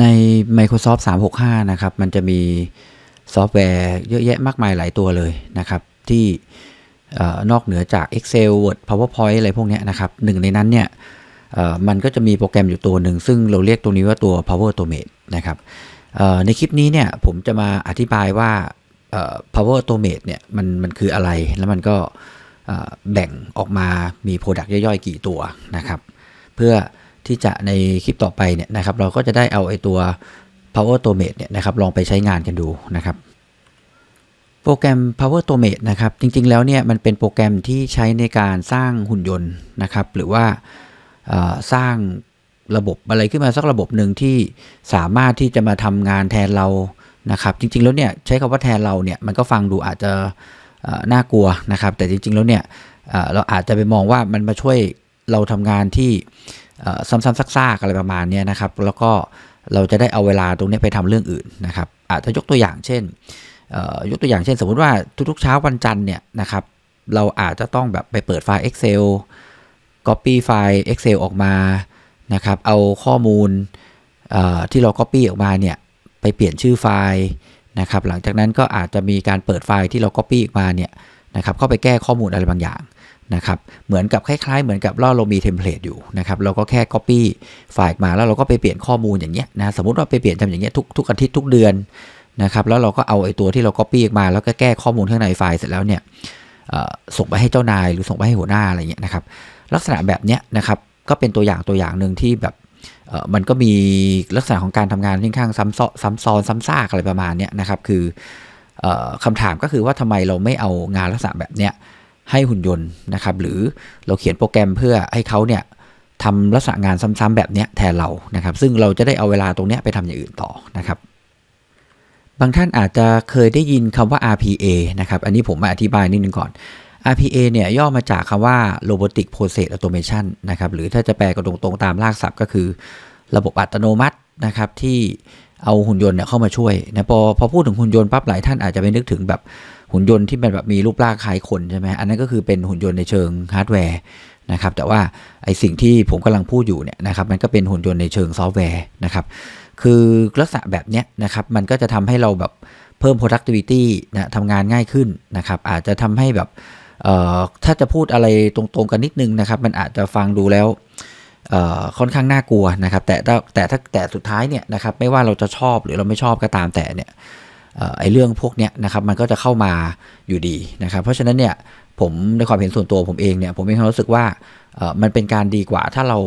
ใน Microsoft 365 นะครับ มันจะมีซอฟต์แวร์เยอะแยะมากมายหลายตัวเลยนะครับ ที่นอกเหนือจาก Excel Word PowerPoint อะไรพวกนี้นะครับหนึ่งในนั้นเนี่ยมันก็จะมีโปรแกรมอยู่ตัวหนึ่ง ซึ่งเราเรียกตัวนี้ว่าตัว Power Automate นะครับในคลิปนี้เนี่ยผมจะมาอธิบายว่า Power Automate เนี่ยมันมันคืออะไร แล้วมันก็แบ่งออกมามี Product ย่อยๆ กี่ตัวนะครับ เพื่อ ที่จะในคลิปต่อไปเนี่ยนะครับ เราก็จะได้เอาไอ้ตัว Power Automate เนี่ยนะครับลองไปใช้งานกันดูนะครับ โปรแกรม Power Automate นะครับ จริงๆแล้วเนี่ยมันเป็นโปรแกรมที่ใช้ในการสร้างหุ่นยนต์นะครับ หรือว่าสร้างระบบอะไรขึ้นมาสักระบบหนึ่งที่สามารถที่จะมาทำงานแทนเรานะครับ จริงๆแล้วเนี่ยใช้คำว่าแทนเราเนี่ยมันก็ฟังดูอาจจะน่ากลัวนะครับ แต่จริงๆแล้วเนี่ยเราอาจจะไปมองว่ามันมาช่วยเราทำงานที่ ซ้ำๆซากๆอะไรประมาณนี้นะครับ แล้วก็เราจะได้เอาเวลาตรงนี้ไปทำเรื่องอื่นนะครับอาจจะยกตัวอย่างเช่นยกตัวอย่างเช่น สมมุติว่าทุกๆเช้าวันจันทร์เนี่ยนะครับเราอาจจะต้องแบบไปเปิดไฟล์ Excel Copy ไฟล์ Excel ออกมานะครับเอาข้อมูลที่เรา Copy ออกมาเนี่ยไปเปลี่ยนชื่อไฟล์นะครับหลังจากนั้นก็อาจจะมีการเปิดไฟล์ที่เรา Copy ออกมาเนี่ยนะครับเข้าไปแก้ข้อมูลอะไรบางอย่าง นะครับเหมือนกับคล้ายๆ เหมือนกับเราเรามีเทมเพลตอยู่นะครับเราก็แค่ Copy ไฟล์มาแล้วเราก็ไปเปลี่ยนข้อมูลอย่างเงี้ยนะสมมติว่าไปเปลี่ยนทำอย่างเงี้ยทุกทุกอาทิตย์ทุกเดือนนะครับแล้วเราก็เอาไอ้ตัวที่เรา Copy ออกมาแล้วก็แก้ข้อมูลข้างในไฟล์เสร็จแล้วเนี่ยส่งไปให้เจ้านายหรือส่งไปให้หัวหน้าอะไรเงี้ยนะครับลักษณะแบบเนี้ยนะครับก็เป็นตัวอย่างตัวอย่างหนึ่งที่แบบมันก็มีลักษณะของการทำงานค่อนข้างซ้ำซ้อนซ้ำซ้อนซ้ำซากอะไรประมาณเนี้ยนะครับคือออคำถามก็คือว่าทำไมเราไม่เอางานลักษณะแบบเนี้ย ให้หุ่นยนต์นะครับ หรือเราเขียนโปรแกรมเพื่อให้เขาเนี่ยทำลักษณะงานซ้ำๆแบบเนี้ยแทนเรานะครับ ซึ่งเราจะได้เอาเวลาตรงเนี้ยไปทำอย่างอื่นต่อนะครับ บางท่านอาจจะเคยได้ยินคำว่า RPA นะครับ อันนี้ผมมาอธิบายนิดนึงก่อน RPA เนี่ยย่อมาจากคำว่า Robotic Process Automation นะครับ หรือถ้าจะแปลกันตรงๆตามรากศัพท์ก็คือ ระบบอัตโนมัตินะครับที่เอาหุ่นยนต์เนี่ยเข้ามาช่วยนะพอพอพูดถึงหุ่นยนต์ปั๊บหลายท่านอาจจะไปนึกถึงแบบ หุ่นยนต์ที่มันแบบมีรูปร่างคล้ายคนใช่ไหมอันนั้นก็คือเป็นหุ่นยนต์ในเชิงฮาร์ดแวร์นะครับแต่ว่าไอสิ่งที่ผมกำลังพูดอยู่เนี่ยนะครับมันก็เป็นหุ่นยนต์ในเชิงซอฟต์แวร์นะครับคือลักษณะแบบเนี้ยนะครับมันก็จะทำให้เราแบบเพิ่ม productivity นะทำงานง่ายขึ้นนะครับอาจจะทำให้แบบถ้าจะพูดอะไรตรงๆกันนิดนึงนะครับ มันอาจจะฟังดูแล้วค่อนข้างน่ากลัวนะครับ แต่ถ้าแต่ถ้าแต่สุดท้ายเนี่ยนะครับไม่ว่าเราจะชอบหรือเราไม่ชอบก็ตามแต่เนี่ย ไอ้เรื่องพวกเนี้ยนะครับมันก็จะเข้ามาอยู่ดีนะครับเพราะฉะนั้นเนี่ยผมในความเห็นส่วนตัวผมเองเนี่ยผมมีความรู้สึกว่ามันเป็นการดีกว่าถ้าเรา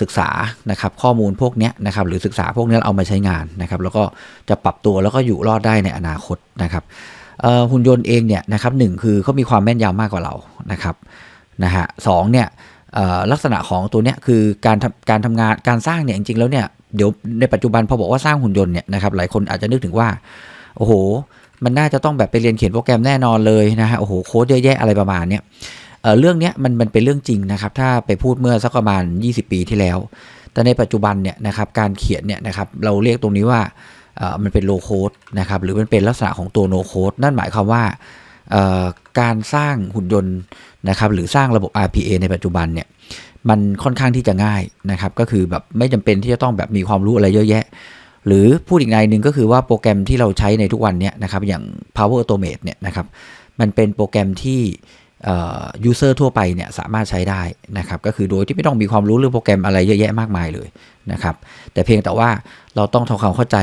ศึกษานะครับข้อมูลพวกเนี้ยนะครับหรือศึกษาพวกเนี้ยเอามาใช้งานนะครับแล้วก็จะปรับตัวแล้วก็อยู่รอดได้ในอนาคตนะครับหุ่นยนต์เองเนี่ยนะครับหนึ่งคือเขามีความแม่นยำมากกว่าเรานะครับนะฮะสองเนี่ยลักษณะของตัวเนี้ยคือการทำการทำงานการสร้างเนี่ยจริงๆแล้วเนี่ย เดี๋ยวในปัจจุบันพอบอกว่าสร้างหุ่นยนต์เนี่ยนะครับหลายคนอาจจะนึกถึงว่า โอ้โห มันน่าจะต้องแบบไปเรียนเขียนโปรแกรมแน่นอนเลยนะฮะโอ้โหโค้ดเยอะแยะอะไรประมาณเนี้ยเเรื่องเนี้ยมันมันเป็นเรื่องจริงนะครับ ถ้าไปพูดเมื่อสักประมาณ 20 ปีที่แล้ว แต่ในปัจจุบันเนี่ยนะครับการเขียนเนี่ยนะครับเราเรียกตรงนี้ว่ามันเป็นโลโคดนะครับหรือมันเป็นลักษณะของตัวโนโคดนั่นหมายความว่าการสร้างหุ่นยนต์นะครับหรือสร้างระบบ RPA ในปัจจุบันเนี่ย มันค่อนข้างที่จะง่ายนะครับ ก็คือแบบไม่จำเป็นที่จะต้องแบบมีความรู้อะไรเยอะแยะ หรือพูดอีกในหนึ่งก็คือว่าโปรแกรมที่เราใช้ในทุกวันเนี้นะครับอย่าง Power Automate เนี่ยนะครับมันเป็นโปรแกรมที่ยูเซอร์ทั่วไปเนี่ยสามารถใช้ได้นะครับก็คือโดยที่ไม่ต้องมีความรู้เรื่องโปรแกรมอะไรเยอะแยะมากมายเลยนะครับแต่เพียงแต่ว่าเราต้องทำความเข้าใจ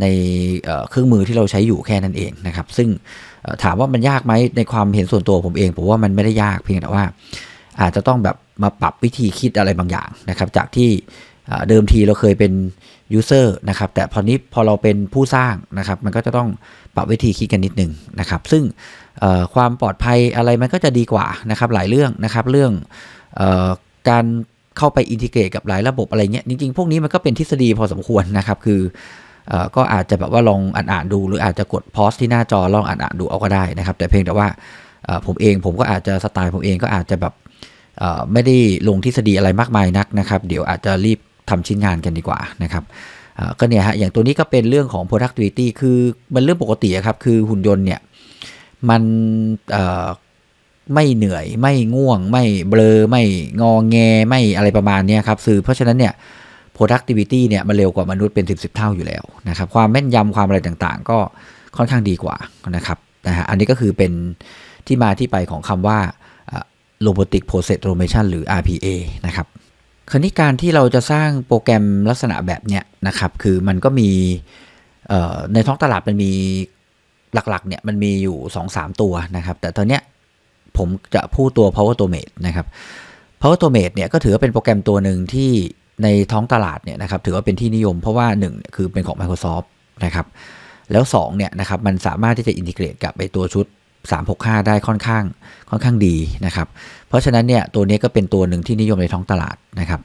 ในเเครื่องมือที่เราใช้อยู่แค่นั้นเองนะครับซึ่งถามว่ามันยากไหมในความเห็นส่วนตัวผมเองผมว่ามันไม่ได้ยากเพียงแต่ว่า อาจจะต้องแบบมาปรับวิธีคิดอะไรบางอย่างนะครับ จากที่เดิมทีเราเคยเป็นยูเซอร์นะครับแต่พอนี้พอเราเป็นผู้สร้างนะครับมันก็จะต้องปรับวิธีคิดกันนิดนึงนะครับ ซึ่งความปลอดภัยอะไรมันก็จะดีกว่านะครับหลายเรื่องนะครับเรื่องอการเข้าไปอินทิเกรตกับหลายระบบอะไรเงี้ยจริงๆ พวกนี้มันก็เป็นทฤษฎีพอสมควรนะครับคืออก็อาจจะแบบว่าลองอ่านๆดู หรืออาจจะกดพอสที่หน้าจอลองอ่านๆดูเอาก็ได้นะครับ แต่เพียงแต่ว่า ผมเองผมก็อาจจะสไตล์ผมเองก็อาจจะแบบไม่ได้ลงทฤษฎีอะไรมากมายนักนะครับ เดี๋ยวอาจจะรีบทำชิ้นงานกันดีกว่านะครับก็เนี่ยฮะอย่างตัวนี้ก็เป็นเรื่องของ productivity คือมันเรื่องปกติครับ คือหุ่นยนต์เนี่ยมันไม่เหนื่อยไม่ง่วง ไม่เบลอ ไม่งอแงไม่อะไรประมาณนี้ครับคือเพราะฉะนั้นเนี่ย productivity เนี่ยมันเร็วกว่ามนุษย์เป็น 10 10เท่าอยู่แล้วนะครับ ความแม่นยำความอะไรต่างๆ ก็ค่อนข้างดีกว่านะครับนะฮะอันนี้ก็คือเป็น ที่มาที่ไปของคำว่า robotic process automation หรือ RPA นะครับคราวนี้การที่เราจะสร้างโปรแกรมลักษณะแบบเนี้ยนะครับ คือมันก็มีในท้องตลาดมันมีหลักๆเนี่ยมันมีอยู่ 2-3 ตัวนะครับ แต่ตอนเนี้ยผมจะพูดตัว Power Automate นะครับ Power Automate เนี่ยก็ถือว่าเป็นโปรแกรมตัวหนึ่งที่ในท้องตลาดเนี่ยนะครับถือว่าเป็นที่นิยมเพราะว่า 1 คือเป็นของ Microsoft นะครับ แล้ว2เนี่ยนะครับมันสามารถที่จะอินทิเกรตกับไปตัวชุด 365 ได้ค่อนข้างค่อนข้างดีนะครับ เพราะฉะนั้นเนี่ยตัวนี้ก็เป็นตัวหนึ่งที่นิยมในท้องตลาดนะครับ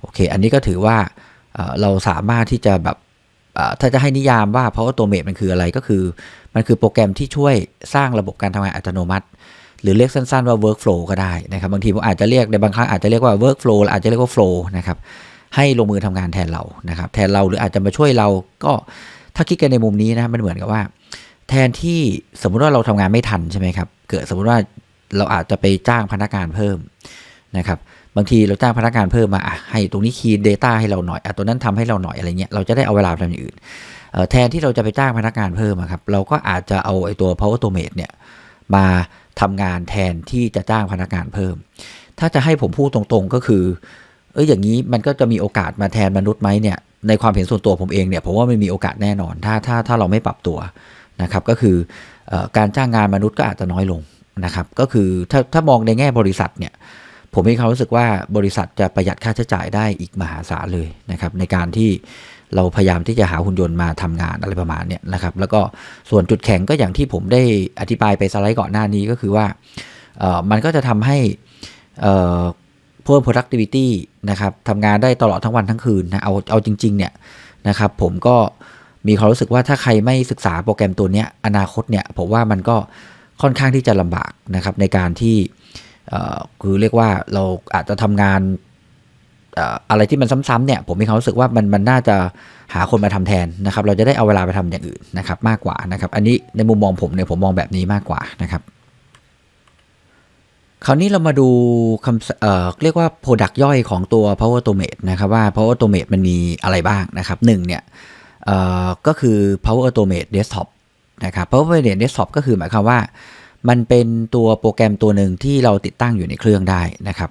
โอเค อันนี้ก็ถือว่าเราสามารถที่จะแบบถ้าจะให้นิยามว่า Power Automate มันคืออะไรก็คือ มันคือโปรแกรมที่ช่วยสร้างระบบการทำงานอัตโนมัติ หรือเรียกสั้นๆว่า workflow ก็ได้นะครับบางทีผมอาจจะเรียกในบางครั้งอาจจะเรียกว่า workflow อาจจะเรียกว่า flow นะครับให้ลงมือทำงานแทนเรานะครับแทนเราหรืออาจจะมาช่วยเราก็ถ้าคิดกันในมุมนี้นะมันเหมือนกับว่า แทนที่สมมุติว่าเราทำงานไม่ทันใช่ไหมครับ เกิดสมมุติว่าเราอาจจะไปจ้างพนักงานเพิ่มนะครับบางทีเราจ้างพนักงานเพิ่มมาให้ตรงนี้คีย์ Data ให้เราหน่อยอตัวนั้นทำให้เราหน่อยอะไรเงี้ยเราจะได้เอาเวลาไปทำอย่างอื่นแทนที่เราจะไปจ้างพนักงานเพิ่มครับเราก็อาจจะเอาไอ้ตัว Power Automate เนี่ยมาทำงานแทนที่จะจ้างพนักงานเพิ่ม ถ้าจะให้ผมพูดตรงๆก็คือเอออย่างนี้มันก็จะมีโอกาสมาแทนมนุษย์ไหมเนี่ยในความเห็นส่วนตัวผมเองเนี่ยผมว่าไม่มีโอกาสแน่นอนถ้าถ้าถ้าเราไม่ปรับตัว นะครับก็คืออการจ้างงานมนุษย์ก็อาจจะน้อยลงนะครับก็คือถ้าถ้ามองในแง่บริษัทเนี่ยผมมีความรู้สึกว่าบริษัทจะประหยัดค่าใช้จ่ายได้อีกมหาศาลเลยนะครับในการที่เราพยายามที่จะหาหุ่นยนต์มาทำงานอะไรประมาณเนี้นะครับแล้วก็ส่วนจุดแข็งก็อย่างที่ผมได้อธิบายไปสไลด์ก่อนหน้านี้ก็คือว่ามันก็จะทำให้เพิ่ม productivity นะครับทำงานได้ตลอดทั้งวันทั้งคืนนะเอาเอาจริงๆเนี่ยนะครับผมก็ มีความรู้สึกว่าถ้าใครไม่ศึกษาโปรแกรมตัวนี้อนาคตเนี่ยผมว่ามันก็ค่อนข้างที่จะลำบากนะครับในการที่คือเรียกว่าเราอาจจะทำงานอะไรที่มันซ้ำๆเนี่ยผมมีความรู้สึกว่ามันมันน่าจะหาคนมาทำแทนนะครับ เราจะได้เอาเวลาไปทำอย่างอื่นนะครับมากกว่านะครับ อันนี้ในมุมมองผมเนี่ยผมมองแบบนี้มากกว่านะครับ คราวนี้เรามาดูคำเอ่อเรียกว่า Product ย่อยของตัว Power Automate นะครับว่า Power Automate มันมีอะไรบ้างนะครับหนึ่งเนี่ย ก็คือ Power Automate Desktop นะครับ Power Automate Desktop ก็คือหมายความว่า มันเป็นตัวโปรแกรมตัวหนึ่งที่เราติดตั้งอยู่ในเครื่องได้นะครับ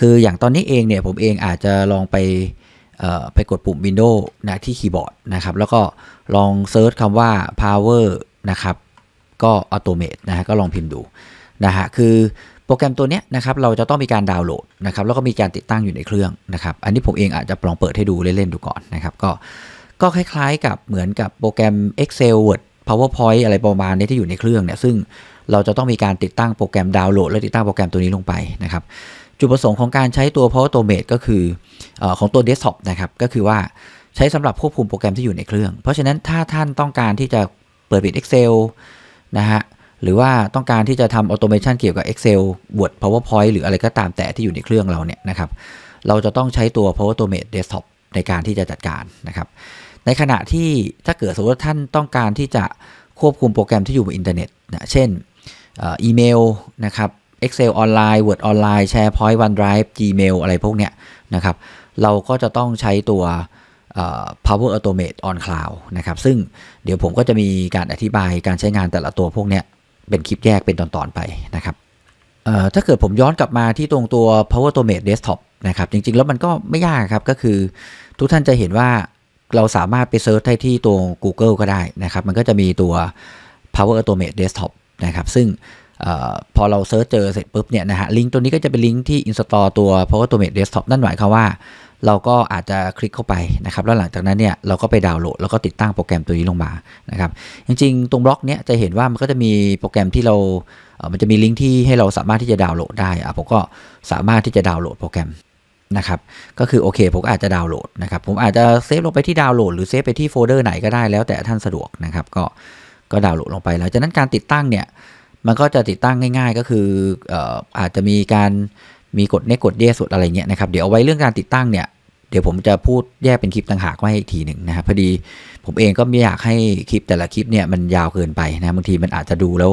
คืออย่างตอนนี้เองเนี่ยผมเองอาจจะลองไปไปกดปุ่ม Windows นะที่คีย์บอร์ดนะครับ แล้วก็ลองเซิร์ชคำว่า power นะครับ ก็ automate นะฮะก็ลองพิมพ์ดูนะฮะคือโปรแกรมตัวนี้นะครับเราจะต้องมีการดาวน์โหลดนะครับแล้วก็มีการติดตั้งอยู่ในเครื่องนะครับ อันนี้ผมเองอาจจะลองเปิดให้ดูเล่นๆดูก่อนนะครับ ก็ ก็คล้ายๆ กับเหมือนกับโปรแกรม Excel Word PowerPoint อะไรประมาณนี้ที่อยู่ในเครื่องเนี่ยซึ่งเราจะต้องมีการติดตั้งโปรแกรมดาวน์โหลด และติดตั้งโปรแกรมตัวนี้ลงไปนะครับจุดประสงค์ของการใช้ตัว Power Automate ก็คืออของตัว Desktop นะครับก็คือว่าใช้สำหรับควบคุมโปรแกรมที่อยู่ในเครื่อง เพราะฉะนั้นถ้าท่านต้องการที่จะเปิดปิด Excel นะฮะหรือว่าต้องการที่จะทำออโตเมชันเกี่ยวกับ Excel Word PowerPoint หรืออะไรก็ตามแต่ที่อยู่ในเครื่องเราเนี่ยนะครับเราจะต้องใช้ตัว Power Automate Desktop ในการที่จะจัดการนะครับ ในขณะที่ถ้าเกิดสมมติว่าท่านต้องการที่จะควบคุมโปรแกรมที่อยู่บนอินเทอร์เน็ตนะเช่นอีเมลนะครับ Excel ออนไลน์ Word ออนไลน์ SharePoint OneDrive Gmail อะไรพวกเนี้ยนะครับเราก็จะต้องใช้ตัว Power Automate on Cloud นะครับ ซึ่งเดี๋ยวผมก็จะมีการอธิบายการใช้งานแต่ละตัวพวกเนี้ยเป็นคลิปแยกเป็นตอนๆไปนะครับถ้าเกิดผมย้อนกลับมาที่ตรงตัว Power Automate Desktop นะครับ จริงๆ แล้วมันก็ไม่ยากครับ ก็คือทุกท่านจะเห็นว่า เราสามารถไปเซิร์ชได้ที่ตัว Google ก็ได้นะครับ มันก็จะมีตัว Power Automate Desktop นะครับ ซึ่งอพอเราเซิร์ชเจอเสร็จปุ๊บเนี่ยนะฮะ ลิงก์ตัวนี้ก็จะเป็นลิงก์ที่ install ตัว Power Automate Desktop นั่นหมายความว่า เราก็อาจจะคลิกเข้าไปนะครับ แล้วหลังจากนั้นเนี่ยเราก็ไปดาวน์โหลด แล้วก็ติดตั้งโปรแกรมตัวนี้ลงมานะครับ จริงๆ ตรงบล็อกเนี้ยจะเห็นว่ามันก็จะมีโปรแกรมที่เรา มันจะมีลิงก์ที่ให้เราสามารถที่จะดาวน์โหลดได้อะผมก็สามารถที่จะดาวน์โหลดโปรแกรม นะครับ ก็คือโอเคผมอาจจะดาวน์โหลดนะครับ ผมอาจจะเซฟลงไปที่ดาวน์โหลดหรือเซฟไปที่โฟลเดอร์ไหนก็ได้แล้วแต่ท่านสะดวกนะครับ ก็ก็ดาวน์โหลดลงไปแล้วจากนั้นการติดตั้งเนี่ย มันก็จะติดตั้งง่ายๆ ก็คืออาจจะมีการมีกดเนกดเยสุดอะไรเงี้ยนะครับ เดี๋ยวเอาไว้เรื่องการติดตั้งเนี่ย เดี๋ยวผมจะพูดแยกเป็นคลิปต่างหากไว้อีกทีหนึ่งนะครับ พอดีผมเองก็ไม่อยากให้คลิปแต่ละคลิปเนี่ยมันยาวเกินไปนะ บางทีมันอาจจะดูแล้ว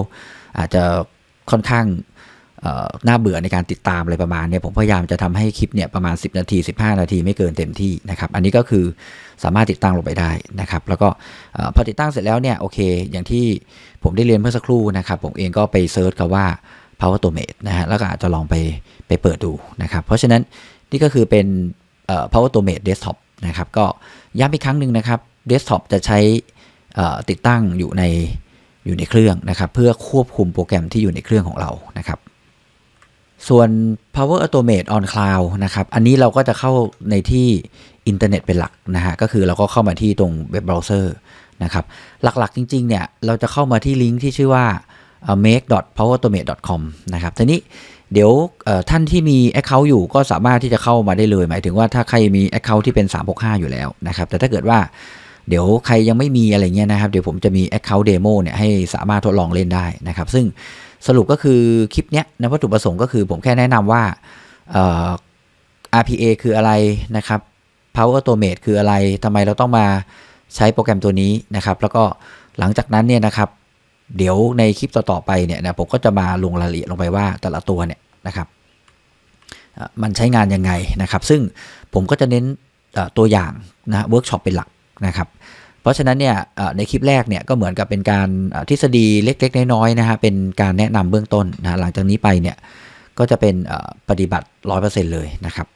อาจจะค่อนข้าง น่าเบื่อในการติดตามอะไรประมาณเนี้ยผมพยายามจะทำให้คลิปเนี่ยประมาณ 10 นาที 15 นาทีไม่เกินเต็มที่นะครับ อันนี้ก็คือสามารถติดตั้งลงไปได้นะครับ แล้วก็พอติดตั้งเสร็จแล้วเนี่ยโอเค อย่างที่ผมได้เรียนเมื่อสักครู่นะครับ ผมเองก็ไปเซิร์ชคำว่า Power Automate นะฮะแล้วก็อาจจะลองไปไปเปิดดูนะครับ เพราะฉะนั้นนี่ก็คือเป็น Power Automate Desktop นะครับก็ย้ำอีกครั้งหนึ่งนะครับ Desktop จะใช้ติดตั้งอยู่ในอยู่ในเครื่องนะครับ เพื่อควบคุมโปรแกรมที่อยู่ในเครื่องของเรานะครับ ส่วน Power Automate on Cloud นะครับ อันนี้เราก็จะเข้าในที่อินเทอร์เน็ตเป็นหลักนะฮะ ก็คือเราก็เข้ามาที่ตรงเว็บเบราว์เซอร์นะครับ หลักๆจริง ๆ เนี่ย เราจะเข้ามาที่ลิงก์ที่ชื่อว่า make.powerautomate.com นะครับ ทีนี้เดี๋ยวท่านที่มี Account อยู่ก็สามารถที่จะเข้ามาได้เลย หมายถึงว่าถ้าใครมี Account ที่เป็น 365 อยู่แล้วนะครับ แต่ถ้าเกิดว่าเดี๋ยวใครยังไม่มีอะไรเงี้ยนะครับ เดี๋ยวผมจะมี Account Demo เนี่ยให้สามารถทดลองเล่นได้นะครับ ซึ่ง สรุปก็คือคลิปเนี้ยนะวัตถุประสงค์ก็คือผมแค่แนะนำว่า RPA คืออะไรนะครับ Power Automate คืออะไรทำไมเราต้องมาใช้โปรแกรมตัวนี้นะครับ แล้วก็หลังจากนั้นเนี่ยนะครับเดี๋ยวในคลิปต่อ ๆ ไปเนี่ยนะผมก็จะมาลงรายละเอียดลงไปว่าแต่ละตัวเนี่ยนะครับมันใช้งานยังไงนะครับ ซึ่งผมก็จะเน้นตัวอย่างนะเวิร์กช็อปเป็นหลักนะครับ ราะฉะนั้นเนี่ยในคลิปแรกเนี่ยก็เหมือนกับเป็นการทฤษฎีเล็กๆ น้อยๆนะฮะเป็นการแนะนำเบื้องต้นนะหลังจากนี้ไปเนี่ยก็จะเป็นปฏิบัติ 100%เลยนะครับ